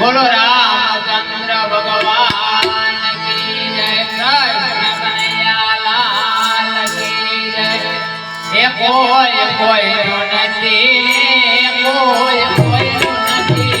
બોલો રામચંદ્ર ભગવાન કી જય કૃષ્ણ કનૈયા લાલ કી જય. એ કોઈ કોઈ નથી કોઈ કોઈ નથી.